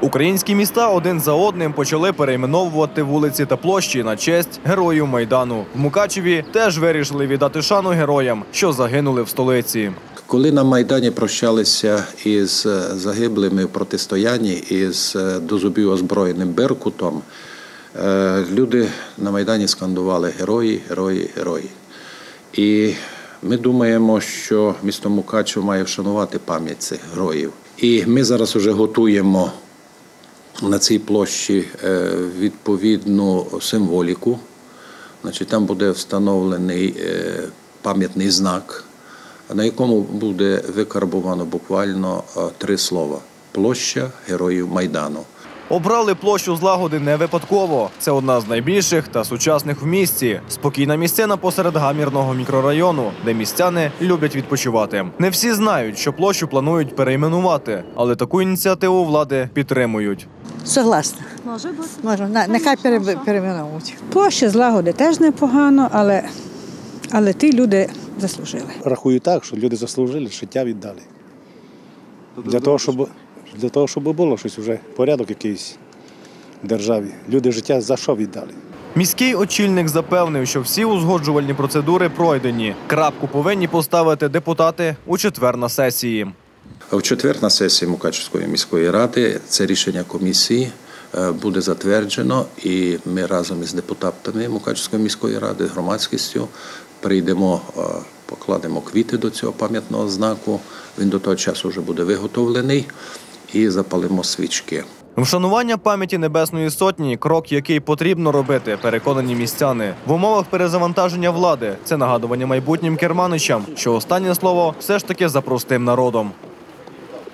Українські міста один за одним почали перейменовувати вулиці та площі на честь героїв майдану. В Мукачеві теж вирішили віддати шану героям, що загинули в столиці. Коли на Майдані прощалися із е, загиблими в протистоянні із е, до зубів озброєним Беркутом, е, люди на Майдані скандували герої, герої, герої. І ми думаємо, що місто Мукачево має вшанувати пам'ять цих героїв. І ми зараз вже готуємо на цій площі е, відповідну символіку. Значить, там буде встановлений е, пам'ятний знак, на якому буде викарбовано буквально е, три слова: площа героїв Майдану. Обрали площу злагоди не випадково. Це одна з найбільших та сучасних в місті. Спокійна місцина посеред гамірного мікрорайону, де містяни люблять відпочивати. Не всі знають, що площу планують перейменувати, але таку ініціативу влади підтримують. Согласна. Може бути. Можна, нехай пере- перейменовують. Площа злагоди теж непогано, але, але ті люди заслужили. Рахую так, що люди заслужили, життя віддали. Для того, щоб, для того, щоб було щось вже, порядок якийсь в державі. Люди життя за що віддали? Міський очільник запевнив, що всі узгоджувальні процедури пройдені. Крапку повинні поставити депутати у четвер на сесії. В четвер на сесії Мукачевської міської ради це рішення комісії е, буде затверджено, і ми разом із депутатами Мукачевської міської ради, громадськістю прийдемо, е, покладемо квіти до цього пам'ятного знаку. Він до того часу вже буде виготовлений і запалимо свічки. Вшанування пам'яті Небесної Сотні крок, який потрібно робити, переконані містяни. В умовах перезавантаження влади це нагадування майбутнім керманичам, що останнє слово все ж таки за простим народом.